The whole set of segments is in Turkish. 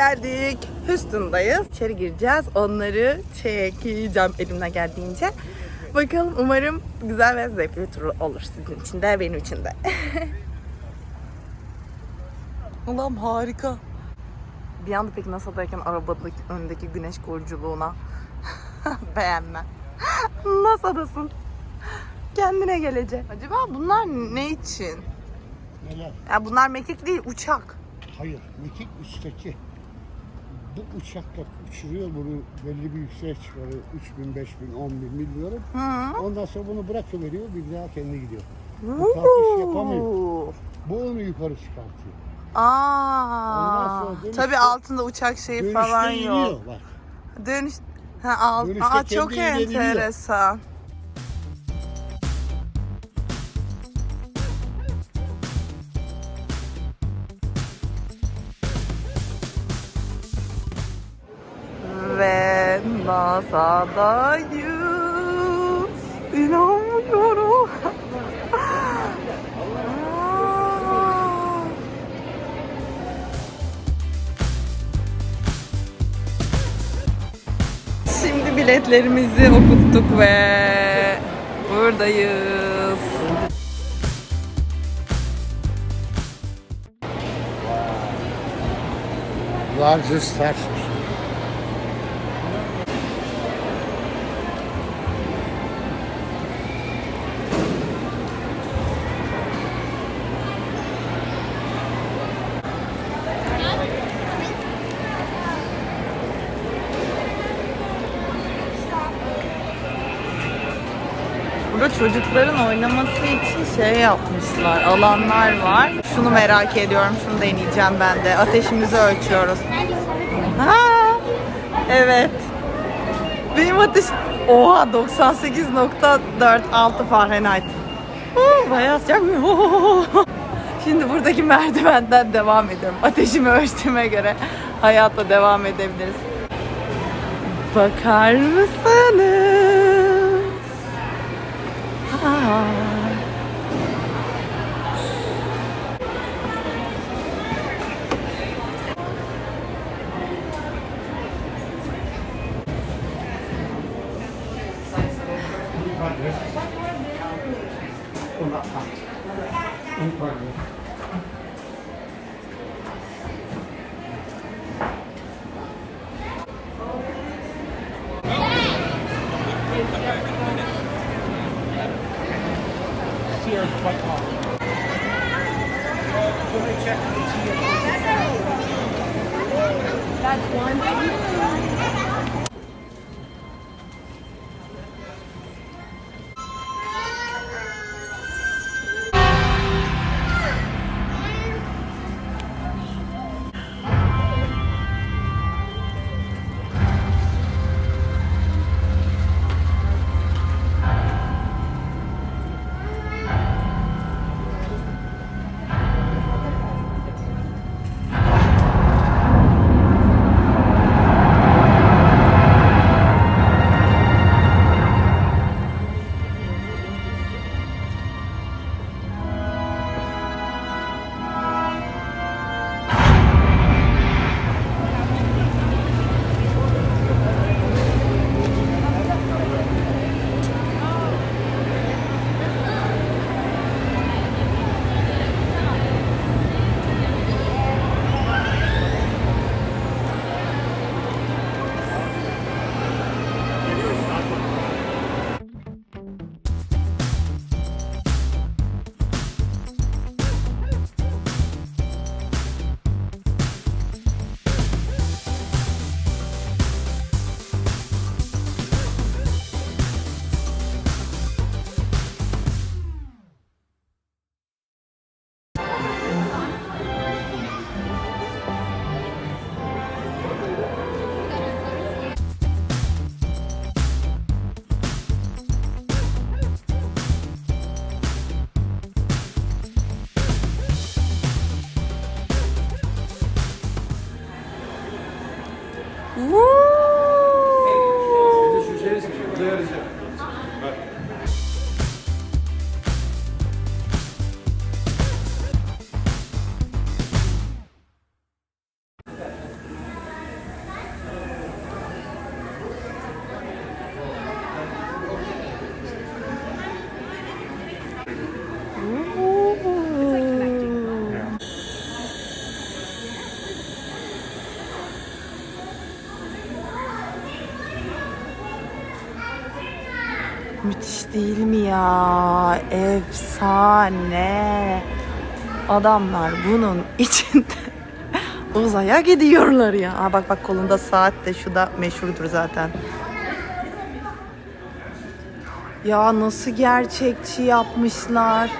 Geldik. Houston'dayız. İçeri gireceğiz. Onları çekeceğim elimden geldiğince. Bakalım umarım güzel ve zevkli bir tur olur sizin için de benim için de. Allah'ım harika. Bir anda peki NASA'dayken arabadaki önündeki güneş koruculuğuna beğenme. NASA'dasın. Kendine gelecek. Acaba bunlar ne için? Neler? Ya bunlar mekik değil, uçak. Hayır, mekik üstteki. Bu uçakla uçuruyor bunu belli bir yükseğe çıkarıyor. 3000, 5000, 10000 bilmiyorum. Hı. Ondan sonra bunu bırakıveriyor bir daha kendi gidiyor. Bu kalkış yapamıyor. Bu onu yukarı çıkartıyor. Aa. Dönüşte- Tabii altında uçak şeyi falan yok. bak. Dönüş Ha, al. Dönüşte Aa, çok enteresan. NASA'dayız. İnanmıyorum. Şimdi biletlerimizi okuttuk ve buradayız. Largest Star. Çocukların oynaması için şey yapmışlar, alanlar var. Şunu merak ediyorum, şunu deneyeceğim ben de. Ateşimizi ölçüyoruz. Ha, evet. Benim ateş... Oha 98.46 Fahrenheit. Huu, Bayağı sıcak. Şimdi buradaki merdivenden devam ediyorum. Ateşimi ölçtüğüme göre hayata devam edebiliriz. Bakar mısınız? Aa. That's one. Müthiş değil mi ya? Efsane. Adamlar bunun içinde uzaya gidiyorlar ya. Aa, bak bak kolunda saat de şu da meşhurdur zaten. Ya nasıl gerçekçi yapmışlar.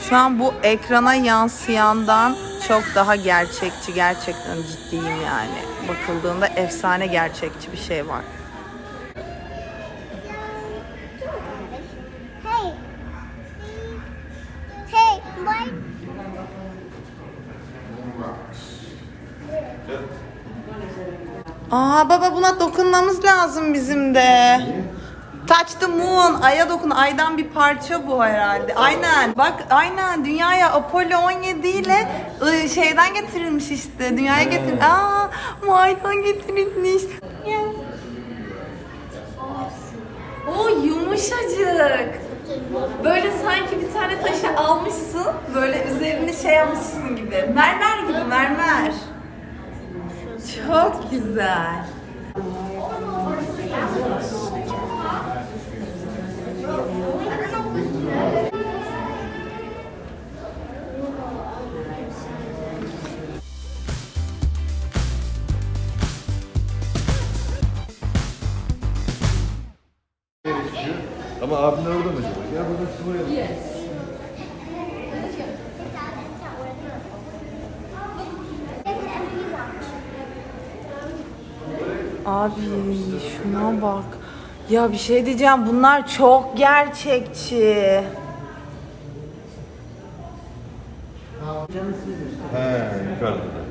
Şu an bu ekrana yansıyandan çok daha gerçekçi. Gerçekten ciddiyim yani. Bakıldığında efsane gerçekçi bir şey var. Aa baba buna dokunmamız lazım bizim de. Touch the moon. Ay'a dokun. Aydan bir parça bu herhalde. Aynen. Bak aynen dünyaya Apollo 17 ile ı, şeyden getirilmiş işte. Dünyaya getir. Aa bu aydan getirilmiş. O yumuşacık. Böyle sanki bir tane taşı almışsın. Böyle üzerine şey yapmışsın gibi. Mermer gibi mermer. Çok güzel. Ama abimler orada mı acaba? Gel burada şuraya. Abi şuna bak. Ya bir şey diyeceğim bunlar çok gerçekçi. He yukarıda.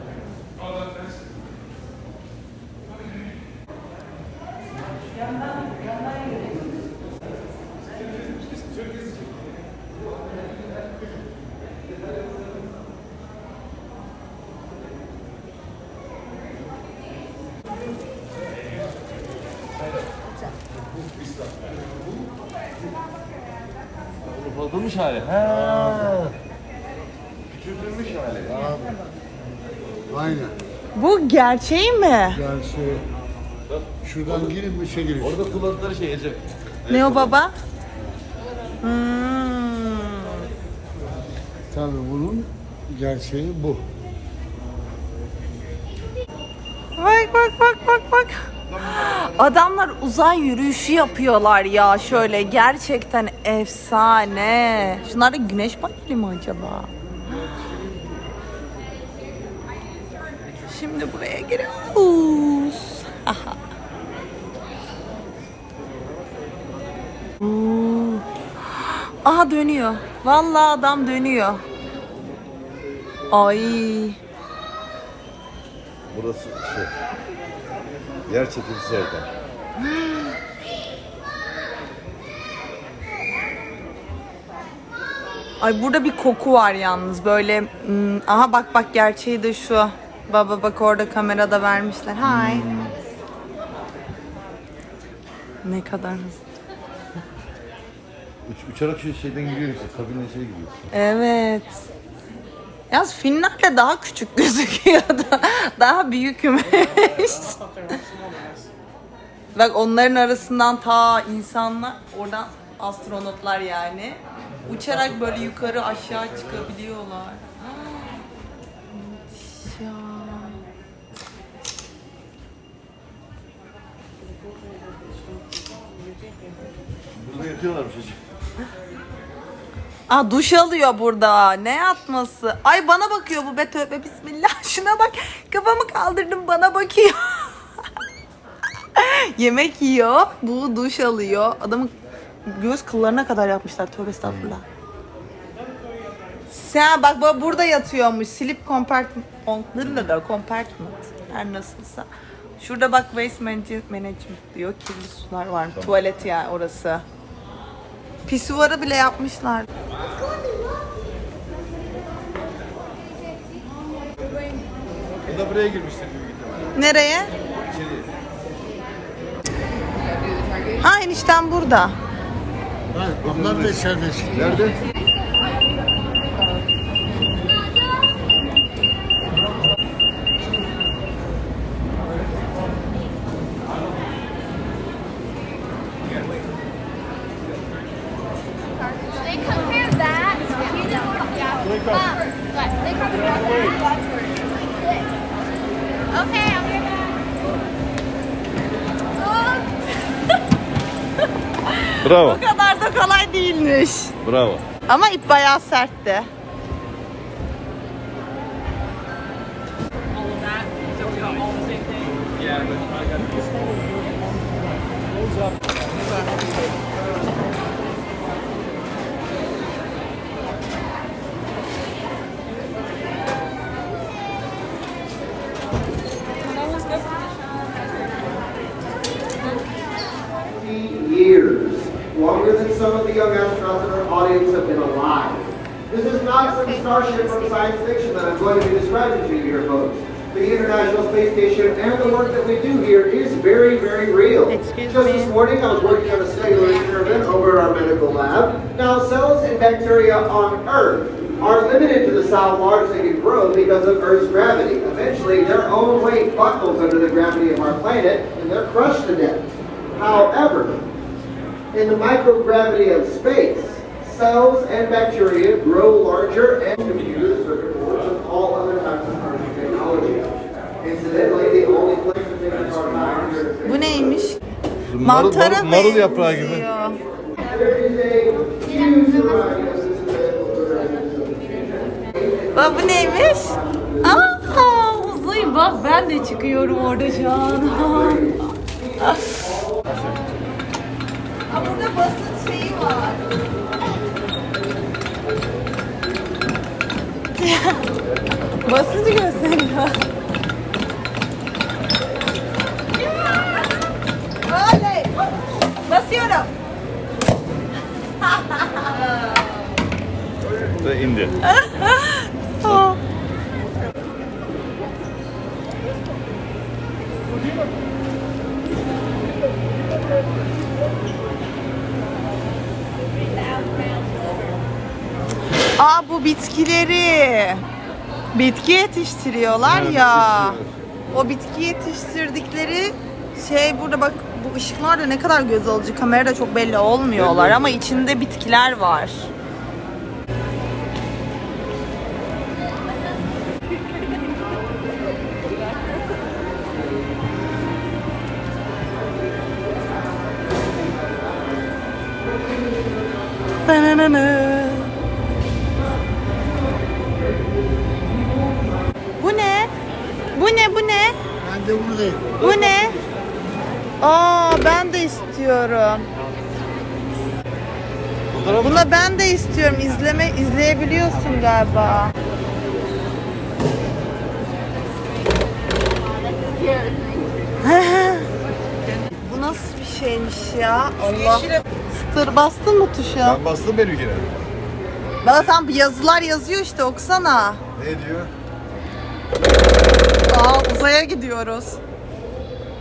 Ufaltılmış hali. He. Küçültülmüş hali. Aynen. Bu gerçeği mi? Gerçi şuradan girin bir şey giriyor. Orada kullandıkları şey Ece. Ne o baba? Hmm. Tabii bunun gerçeği bu. Bak bak bak bak bak. Adamlar uzay yürüyüşü yapıyorlar ya şöyle gerçekten efsane. Şunlar da güneş paneli mi acaba? Şimdi buraya giriyoruz. Aha. Aha dönüyor. Vallahi adam dönüyor. Ay. Burası şey. Yer çekimsi ortam. Ay burada bir koku var yalnız böyle hmm, aha bak bak gerçeği de şu. Baba bak orada kamerada vermişler. Hi. Ne kadar hızlı. Uç, uçarak şu şeyden giriyor işte. Kabinle şey giriyor. Evet. Yalnız filmlerle daha küçük gözüküyor da daha büyükmüş. Bak onların arasından ta insanlar oradan astronotlar yani uçarak böyle yukarı aşağı çıkabiliyorlar. Müthiş ya. Burada yatıyorlarmış Ece. Aa duş alıyor burada. Ne yatması? Ay bana bakıyor bu be tövbe bismillah. Şuna bak. Kafamı kaldırdım bana bakıyor. Yemek yiyor. Bu duş alıyor. Adamın göz kıllarına kadar yapmışlar. Tövbe estağfurullah. Sen bak bak burada yatıyormuş. Sleep compartment. compartment. Her nasılsa. Şurada bak waste manage- management diyor. Kirli sular var. Tuvalet ya orası. Pisuvarı bile yapmışlar. Bu da buraya girmiştir büyük ihtimalle. Nereye? Ha enişten burada. Hayır, onlar da içeride. Nerede? Okay, I'll be. Bravo. O kadar da kolay değilmiş. Bravo. Ama ip bayağı sertti. Longer than some of the young astronauts in our audience have been alive. This is not some starship from science fiction that I'm going to be describing to you here, folks. The International Space Station and the work that we do here is very, very real. Excuse Just me. this morning, I was working on a cellular experiment over at our medical lab. Now, cells and bacteria on Earth are limited to the how large they can grow because of Earth's gravity. Eventually, their own weight buckles under the gravity of our planet, and they're crushed to death. However, in the microgravity of space, cells and bacteria grow larger and computers, circuit boards, and all other types of emerging technology. Incidentally, the only place that they can is Bu neymiş? Mantara marul, marul yaprağı gibi. Bak bu neymiş? Aa, uzay bak ben de çıkıyorum orada şu an. Aa, burada basınç şeyi var. Basıncı gösteriyor. Oley! Basıyorum. Ve indi. Aa. Aa bu bitkileri bitki yetiştiriyorlar Evet, ya. O bitki yetiştirdikleri şey burada bak bu ışıklar da ne kadar göz alıcı. Kamerada çok belli olmuyorlar Belli ama içinde bitkiler var. Galiba. Bu nasıl bir şeymiş ya? Allah. Stır bastın mı tuşa? Ben bastım benimkine. Bana tam yazılar yazıyor işte okusana. Ne diyor? Aa uzaya gidiyoruz.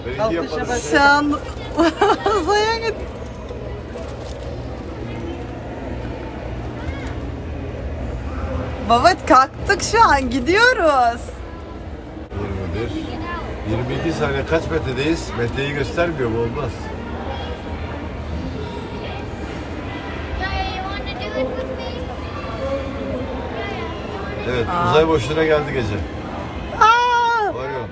Benimki yapmadı. Şu an uzaya git. Baba kalktık şu an gidiyoruz. 21. 22 saniye kaç metredeyiz? Metreyi göstermiyor bu olmaz. Evet uzay boşluğuna geldi gece. Aa, Varıyor.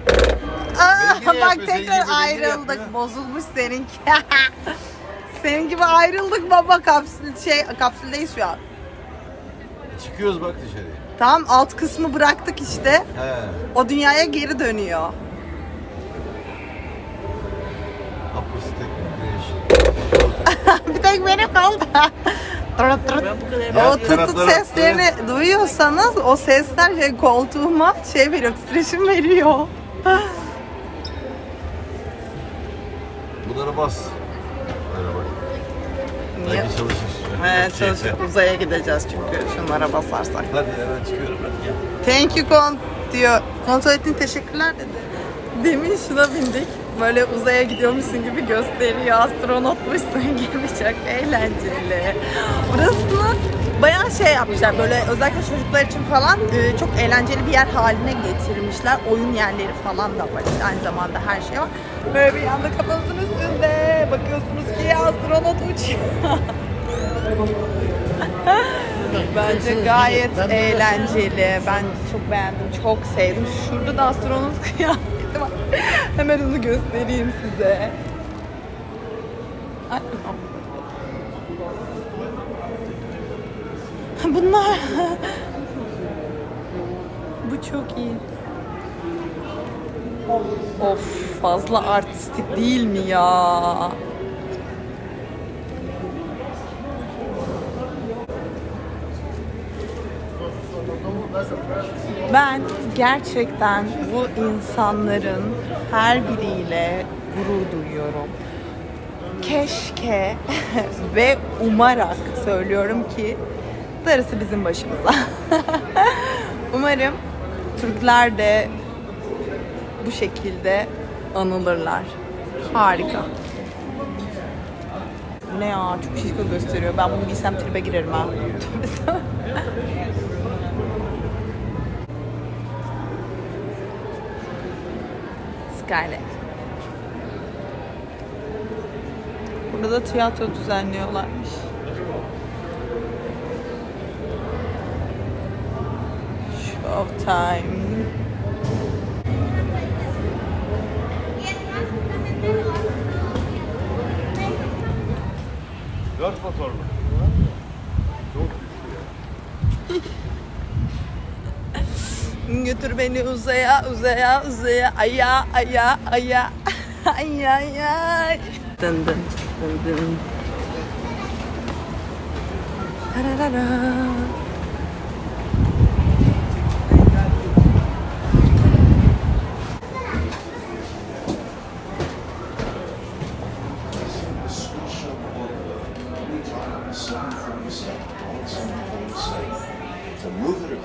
aa, bak tekrar ayrıldık. yapıyor. Bozulmuş seninki. Senin gibi ayrıldık baba kapsül şey kapsüldeyiz şu an. Çıkıyoruz bak dışarıya. Tamam alt kısmı bıraktık işte. He. O dünyaya geri dönüyor. Apostek bir tek benim kaldı. Tırıt tırıt. Ya, O tut tut kanatları- seslerini duyuyorsanız o sesler şey koltuğuma şey veriyor, titreşim veriyor. Bunlara bas. Böyle bak. Niye? Belki çalışır. Evet, uzaya gideceğiz çünkü şunlara basarsak. Hadi hemen çıkıyorum hadi gel. Thank you kon diyor. Kontrol ettiğin teşekkürler dedi. Demin şuna bindik. Böyle uzaya gidiyormuşsun gibi gösteriyor. Astronotmuşsun gibi çok eğlenceli. Burasını bayağı şey yapmışlar. Böyle özellikle çocuklar için falan e, çok eğlenceli bir yer haline getirmişler. Oyun yerleri falan da var. İşte aynı zamanda her şey var. Böyle bir yanda kafanızın üstünde bakıyorsunuz ki astronot uçuyor. Bence gayet eğlenceli. Ben çok beğendim, çok sevdim. Şurada da astronot kıyafeti var. Hemen onu göstereyim size. Bunlar... Bu çok iyi. Of fazla artistik değil mi ya? Ben gerçekten bu insanların her biriyle gurur duyuyorum. Keşke ve umarak söylüyorum ki darısı bizim başımıza. Umarım Türkler de bu şekilde anılırlar. Harika. Ne ya? Çok şişko gösteriyor. Ben bunu giysem tribe girerim ha. Skyline. Burada da tiyatro düzenliyorlarmış. Showtime. Dört motorlu. Götür beni uzaya, uzaya, uzaya, aya, aya, aya, ay, ay, ay. Dın dın, dın dın. Tararara.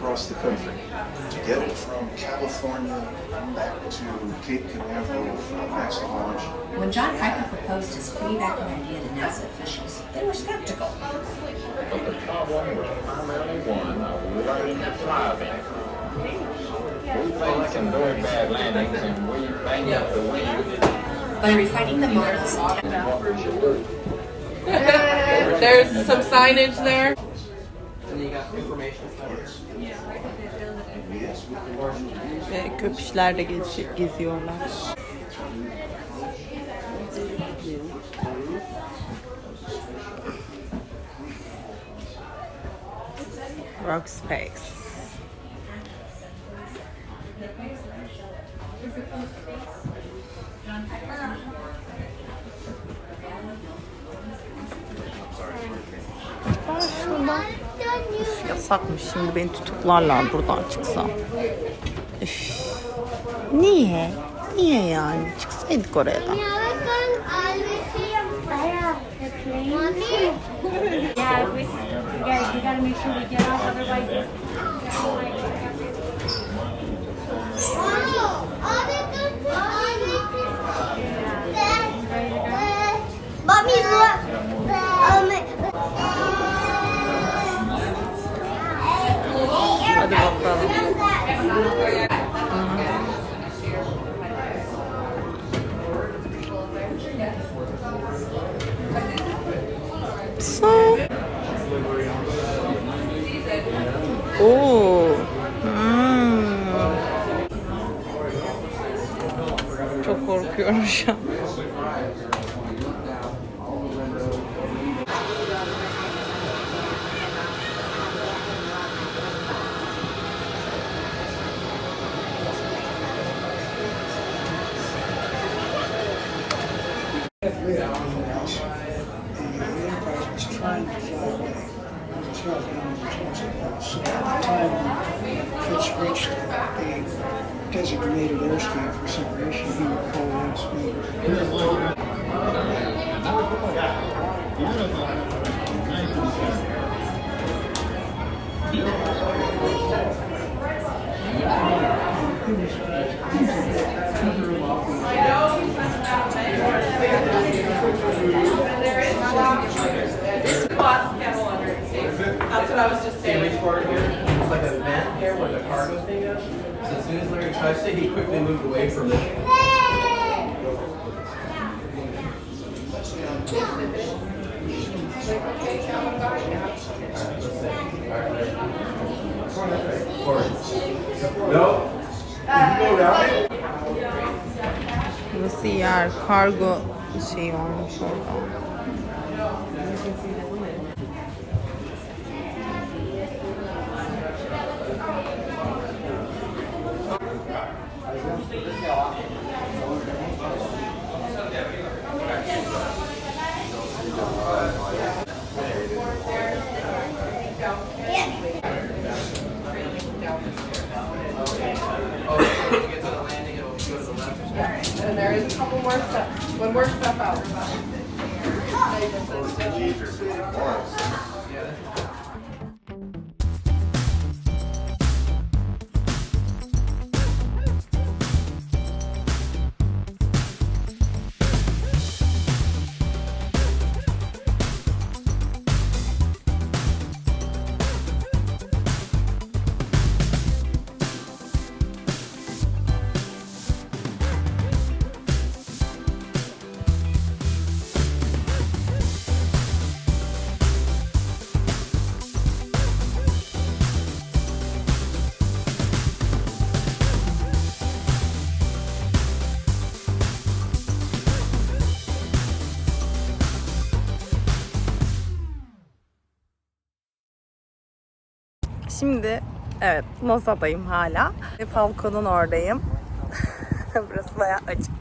Across the country, to get it from California back to Cape Canaveral from Maxi Launch. When John Piper proposed his pre-vacuum idea to NASA officials, they were skeptical. But the problem was primarily one of learning to fly them. We making very bad landings and we bang up the wing. By refining the models and There's some signage there. Ve köpüşler de gez- geziyorlar. Workspace. Ben şuradan Üf, yasakmış şimdi beni tutuklarlar buradan çıksam. Üf. Niye? Niye yani? Çıksaydık oraya da. Yeah, trying the time Fitz reached the designated airspeed for separation, he would call that speed. What I was just saying. reach forward here. It's like a vent here where the cargo thing is. So as soon as Larry touched it, he quickly moved away from it. No. You can go around it. Burası yer. Kargo şey olmuş orada. Oh, when you get to the landing, it'll go to the left. And there is a couple more steps. One more step out. Şimdi evet NASA'dayım hala. Falcon'un oradayım. Burası bayağı açık.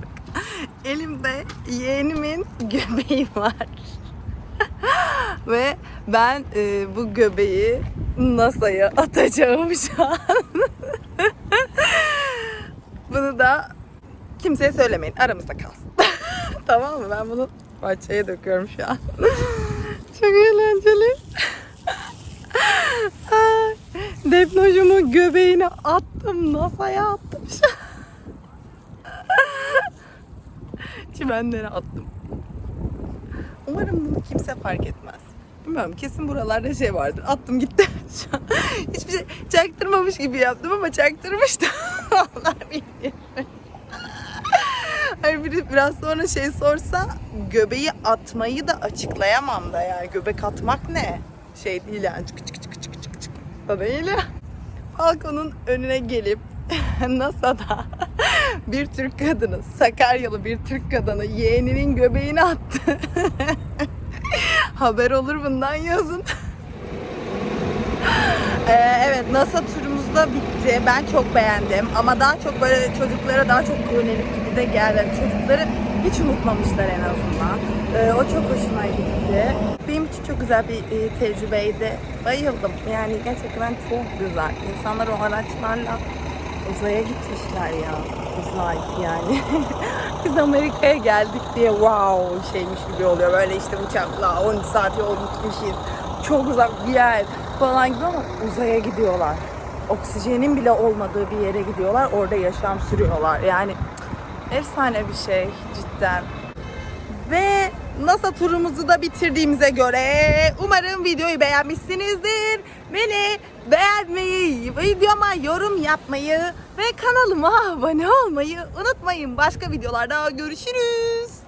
Elimde yeğenimin göbeği var. Ve ben e, bu göbeği NASA'ya atacağım şu an. Bunu da kimseye söylemeyin. Aramızda kalsın. tamam mı? Ben bunu bahçeye döküyorum şu an. Çok eğlenceli. Ay, Defnocumun göbeğine attım. NASA'ya attım. Çimenlere attım. Umarım bunu kimse fark etmez. Bilmiyorum kesin buralarda şey vardır. Attım gitti. Şu an hiçbir şey çaktırmamış gibi yaptım ama çaktırmıştım. Onlar bilir. Hayır biri biraz sonra şey sorsa göbeği atmayı da açıklayamam da yani göbek atmak ne? Şey değil yani çık çık çık çık ya. Falcon'un önüne gelip NASA'da bir Türk kadını, Sakaryalı bir Türk kadını yeğeninin göbeğini attı. Haber olur bundan yazın. Ee, evet NASA turumuz da bitti. Ben çok beğendim ama daha çok böyle çocuklara daha çok yönelik gibi de geldi. Çocukları hiç unutmamışlar en azından. Ee, o çok hoşuma gitti. Benim için çok güzel bir e, tecrübeydi. Bayıldım. Yani gerçekten çok güzel. İnsanlar o araçlarla uzaya gitmişler ya. Uzay yani. Biz Amerika'ya geldik diye wow şeymiş gibi oluyor. Böyle işte uçakla 12 saat yol gitmişiz. Çok uzak bir yer falan gibi ama uzaya gidiyorlar. Oksijenin bile olmadığı bir yere gidiyorlar. Orada yaşam sürüyorlar. Yani efsane bir şey cidden. Ve NASA turumuzu da bitirdiğimize göre umarım videoyu beğenmişsinizdir. Beni beğenmeyi, videoma yorum yapmayı ve kanalıma abone olmayı unutmayın. Başka videolarda görüşürüz.